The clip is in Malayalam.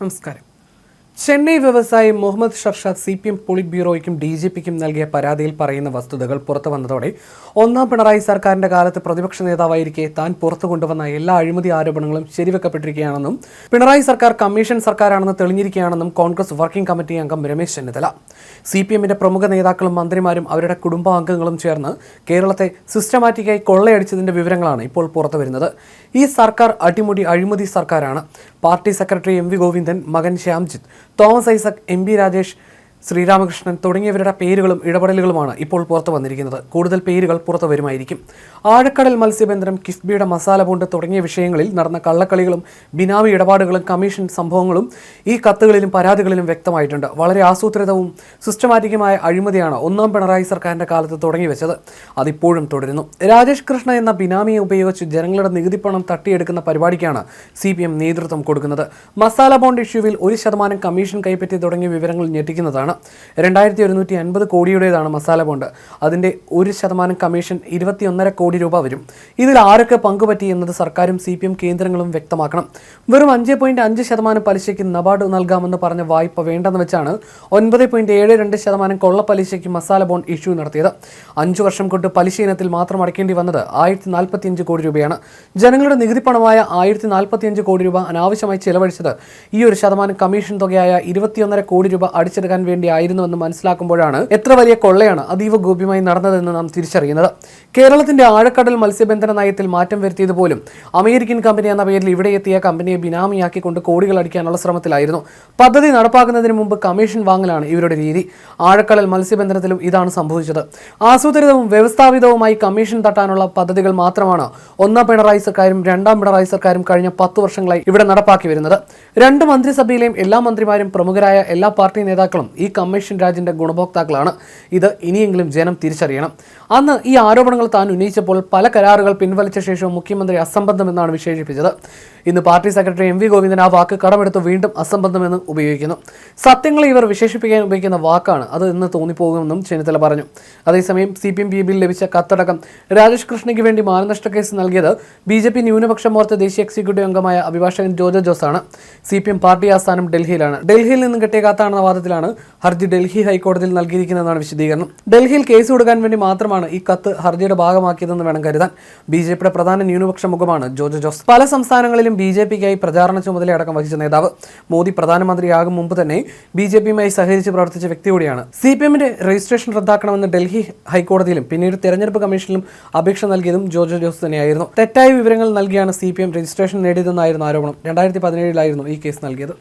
നമസ്കാരം. ചെന്നൈ വ്യവസായി Muhammad Sharshad C P M polit ബ്യൂറോയ്ക്കും D G പിക്കും നൽകിയ പരാതിയിൽ പറയുന്ന വസ്തുതകൾ പുറത്തു വന്നതോടെ ഒന്നാം പിണറായി സർക്കാരിന്റെ കാലത്ത് പ്രതിപക്ഷ നേതാവായിരിക്കെ താൻ പുറത്തു കൊണ്ടുവന്ന എല്ലാ അഴിമതി ആരോപണങ്ങളും ശരിവെക്കപ്പെട്ടിരിക്കുകയാണെന്നും പിണറായി സർക്കാർ കമ്മീഷൻ സർക്കാരാണെന്ന് തെളിഞ്ഞിരിക്കുകയാണെന്നും കോൺഗ്രസ് വർക്കിംഗ് കമ്മിറ്റി അംഗം രമേശ് ചെന്നിത്തല സി പി എമ്മിന്റെ പ്രമുഖ നേതാക്കളും മന്ത്രിമാരും അവരുടെ കുടുംബാംഗങ്ങളും ചേർന്ന് കേരളത്തെ സിസ്റ്റമാറ്റിക്കായി കൊള്ളയടിച്ചതിന്റെ വിവരങ്ങളാണ് ഇപ്പോൾ പുറത്തു വരുന്നത്. ഈ സർക്കാർ അടിമുടി അഴിമതി സർക്കാരാണ്. Party secretary M V Govindan മകൻ ശ്യാംജിത്ത് തോമസ് ഐസക് എം പി രാജേഷ് ശ്രീരാമകൃഷ്ണൻ തുടങ്ങിയവരുടെ പേരുകളും ഇടപെടലുകളുമാണ് ഇപ്പോൾ പുറത്തു വന്നിരിക്കുന്നത്. കൂടുതൽ പേരുകൾ പുറത്തു വരുമായിരിക്കും. ആഴക്കടൽ മത്സ്യബന്ധനം കിഫ്ബിയുടെ മസാല ബോണ്ട് തുടങ്ങിയ വിഷയങ്ങളിൽ നടന്ന കള്ളക്കളികളും ബിനാമി ഇടപാടുകളും കമ്മീഷൻ സംഭവങ്ങളും ഈ കത്തുകളിലും പരാതികളിലും വ്യക്തമായിട്ടുണ്ട്. വളരെ ആസൂത്രിതവും സിസ്റ്റമാറ്റിക്കുമായ അഴിമതിയാണ് ഒന്നാം പിണറായി സർക്കാരിന്റെ കാലത്ത് തുടങ്ങി വെച്ചത്. അതിപ്പോഴും തുടരുന്നു. രാജേഷ് കൃഷ്ണ എന്ന ബിനാമിയെ ഉപയോഗിച്ച് ജനങ്ങളുടെ നികുതി പണം തട്ടിയെടുക്കുന്ന പരിപാടിക്കാണ് സി നേതൃത്വം കൊടുക്കുന്നത്. മസാല ബോണ്ട് ഇഷ്യൂവിൽ ഒരു ശതമാനം കമ്മീഷൻ കൈപ്പറ്റി തുടങ്ങിയ വിവരങ്ങൾ ഞെട്ടിക്കുന്നതാണ് രണ്ടായിരത്തി ഒരുന്നൂറ്റി അൻപത് കോടിയുടേതാണ് മസാല ബോണ്ട്. അതിന്റെ ഒരു ശതമാനം കമ്മീഷൻ ഇരുപത്തിയൊന്നര കോടി രൂപ വരും. ഇതിൽ ആരൊക്കെ പങ്കുപറ്റി എന്നത് സർക്കാരും സി കേന്ദ്രങ്ങളും വ്യക്തമാക്കണം. വെറും അഞ്ച് പോയിന്റ് അഞ്ച് ശതമാനം പലിശയ്ക്ക് നബാർഡ് നൽകാമെന്ന് പറഞ്ഞ വായ്പ വേണ്ടെന്ന് വെച്ചാണ് ഒൻപത് പോയിന്റ് ഏഴ് രണ്ട് ശതമാനം കൊള്ളപ്പലിശയ്ക്ക് മസാല ബോണ്ട് ഇഷ്യൂ നടത്തിയത്. അഞ്ചു വർഷം കൊണ്ട് പലിശ ഇനത്തിൽ മാത്രം അടയ്ക്കേണ്ടി വന്നത് ആയിരത്തി നാൽപ്പത്തിയഞ്ച് കോടി രൂപയാണ്. ജനങ്ങളുടെ നികുതി പണമായ ആയിരത്തി നാൽപ്പത്തിയഞ്ച് കോടി രൂപ അനാവശ്യമായി ചെലവഴിച്ചത് ഈ ഒരു ശതമാനം കമ്മീഷൻ തുകയായ ഇരുപത്തിയൊന്നര കോടി രൂപ അടിച്ചെടുക്കാൻ വേണ്ടിയായിരുന്നുവെന്ന് മനസ്സിലാക്കുമ്പോഴാണ് എത്ര വലിയ കൊള്ളയാണ് അതീവ ഗോപ്യമായി നടന്നതെന്ന് നാം തിരിച്ചറിയുന്നത്. കേരളത്തിന്റെ ആഴക്കടൽ മത്സ്യബന്ധന നയത്തിൽ മാറ്റം വരുത്തിയത് പോലും അമേരിക്കൻ കമ്പനി എന്ന പേരിൽ ഇവിടെ എത്തിയ കമ്പനിയെ ബിനാമിയാക്കിക്കൊണ്ട് കോടികൾ അടിക്കാനുള്ള ശ്രമത്തിലായിരുന്നു. പദ്ധതി നടപ്പാക്കുന്നതിന് മുമ്പ് കമ്മീഷൻ വാങ്ങലാണ് ഇവരുടെ രീതി. ആഴക്കടൽ മത്സ്യബന്ധനത്തിലും ഇതാണ് സംഭവിച്ചത്. ആസൂത്രിതവും വ്യവസ്ഥാപിതവുമായി കമ്മീഷൻ തട്ടാനുള്ള പദ്ധതികൾ മാത്രമാണ് ഒന്നാം പിണറായി സർക്കാരും രണ്ടാം പിണറായി സർക്കാരും കഴിഞ്ഞ പത്ത് വർഷങ്ങളായി ഇവിടെ നടപ്പാക്കി വരുന്നത്. രണ്ട് മന്ത്രിസഭയിലെയും എല്ലാ മന്ത്രിമാരും പ്രമുഖരായ എല്ലാ പാർട്ടി നേതാക്കളും ഈ കമ്മീഷൻ രാജിന്റെ ഗുണഭോക്താക്കളാണ്. ഇത് ഇനിയെങ്കിലും ജനം തിരിച്ചറിയണം. അന്ന് ഈ ആരോപണങ്ങൾ താൻ ഉന്നയിച്ചപ്പോൾ പല കരാറുകൾ പിൻവലിച്ച ശേഷം മുഖ്യമന്ത്രി അസംബന്ധമെന്നാണ് വിശേഷിപ്പിച്ചത്. ഇന്ന് party secretary M V Govindan ആ വാക്ക് കടമെടുത്ത് വീണ്ടും അസംബന്ധമെന്ന് ഉപയോഗിക്കുന്നു. സത്യങ്ങളെ ഇവർ വിശേഷിപ്പിക്കാൻ ഉപയോഗിക്കുന്ന വാക്കാണ്. അത് ഇന്ന് തോന്നിപ്പോകുമെന്നും ചെന്നിത്തല പറഞ്ഞു. അതേസമയം സി പി എം പി ബിൽ ലഭിച്ച കത്തടക്കം രാജേഷ് കൃഷ്ണയ്ക്ക് വേണ്ടി മാനനഷ്ട കേസ് നൽകിയത് ബി ജെ പി ന്യൂനപക്ഷ മോർച്ച ദേശീയ എക്സിക്യൂട്ടീവ് അംഗമായ അഭിഭാഷകൻ ജോജോ ജോസാണ്. സി പി എം പാർട്ടി ആസ്ഥാനം ഡൽഹിയിലാണ്. ഡൽഹിയിൽ നിന്നും കിട്ടിയ കത്താണെന്ന വാദത്തിലാണ് ഹർജി ഡൽഹി ഹൈക്കോടതിയിൽ നൽകിയിരിക്കുന്നതെന്നാണ് വിശദീകരണം. ഡൽഹിയിൽ കേസ് കൊടുക്കാൻ വേണ്ടി മാത്രമാണ് ഈ കത്ത് ഹർജിയുടെ ഭാഗമാക്കിയതെന്ന് വേണം കരുതാൻ. ബി ജെ പിയുടെ പ്രധാന ന്യൂനപക്ഷ മുഖമാണ് ജോജോ ജോസ്. പല സംസ്ഥാനങ്ങളിലും ബി ജെ പിക്കായി പ്രചാരണ ചുമതലയടക്കം വഹിച്ച നേതാവ് മോദി പ്രധാനമന്ത്രിയാകും മുമ്പ് തന്നെ ബി ജെ പിയുമായി സഹകരിച്ച് പ്രവർത്തിച്ച വ്യക്തി കൂടിയാണ്. സി പി എമ്മിന്റെ രജിസ്ട്രേഷൻ റദ്ദാക്കണമെന്ന് ഡൽഹി ഹൈക്കോടതിയിലും പിന്നീട് തെരഞ്ഞെടുപ്പ് കമ്മീഷനിലും അപേക്ഷ നൽകിയതും ജോജോ ജോസ് തന്നെയായിരുന്നു. തെറ്റായ വിവരങ്ങൾ നൽകിയാണ് സി പി എം രജിസ്ട്രേഷൻ നേടിയതെന്നായിരുന്നു ആരോപണം. രണ്ടായിരത്തി പതിനേഴിലായിരുന്നു ഈ കേസ് നൽകിയത്.